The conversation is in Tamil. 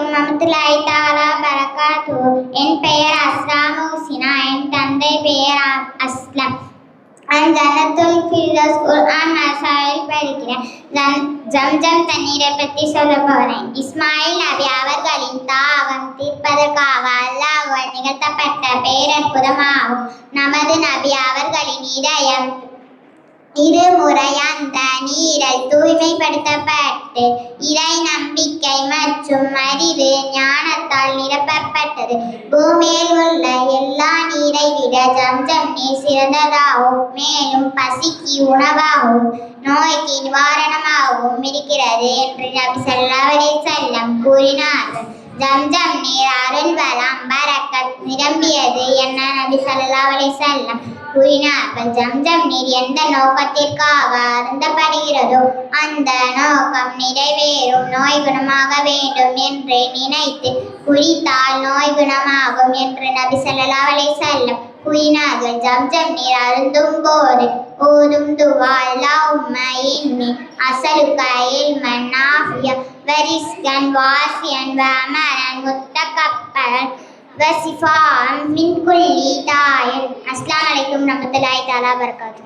அலைக்கும் ரஹ்மத்துல்லாஹி தஆலா பரக்காத்து என் பெயர் அஸ்லாம் ஹுசினா என் தந்தை பெயர் அஸ்லம் நான் ஜனத்துல் ஃபிர்தௌஸ் குர்ஆன் மசாயில் படிக்கிறேன் ஜம் ஜம்ஜம் தண்ணீரை பற்றி சொல்ல போகிறேன் இஸ்மாயில் நபி அவர்களின் தாவம் தீர்ப்பதற்காக அல்லாஹுவால் நிகழ்த்தப்பட்ட பேரற்புதமாகும் நமது நபி அவர்களின் இதயம் இருமுறை அந்த நீரை நீரில் தூய்மைப்படுத்தப்பட்டு இறை நம்பிக்கை மற்றும் அறிவு ஞானத்தால் நிரப்பப்பட்டது. பூமியில் உள்ள எல்லா நீரை விட ஜம்ஜம் நீர் சிறந்ததாகவும் மேலும் பசிக்கு உணவாகவும் நோய்க்கு நிவாரணமாகவும் இருக்கிறது என்று நபி சல்லாவலே செல்லம் கூறினார்கள். ஜம்ஜம் நீர் அருள் வளம் பரக்கத் நிரம்பியது என்ன? நபி ஸல்லல்லாஹு அலைஹி வஸல்லம் கூறினார். ஜம்ஜம் நீர் எந்த நோக்கத்திற்காக அருந்தப்படுகிறதோ அந்த நோக்கம் நிறைவேறும். நோய் குணமாக வேண்டும் என்று நினைத்து குறித்தால் நோய் குணமாகும் என்று நபி ஸல்லல்லாஹு அலைஹி வஸல்லம் கூறினார்கள். ஜம்ஜம் நீர் அருந்தும் போது ஓதும் துவா அல்லாஹும்ம இன்னி அசலுக்க இல்மன் நாஃபியா வரிஸ்கன் வாசியன் வமரன் முத்தகப்பலன் வசிஃபான் மின் குல்லி தாயின் അലൈക്കും റഹ്മത്തുള്ളാഹി താലാ ബർക്കാത്തു.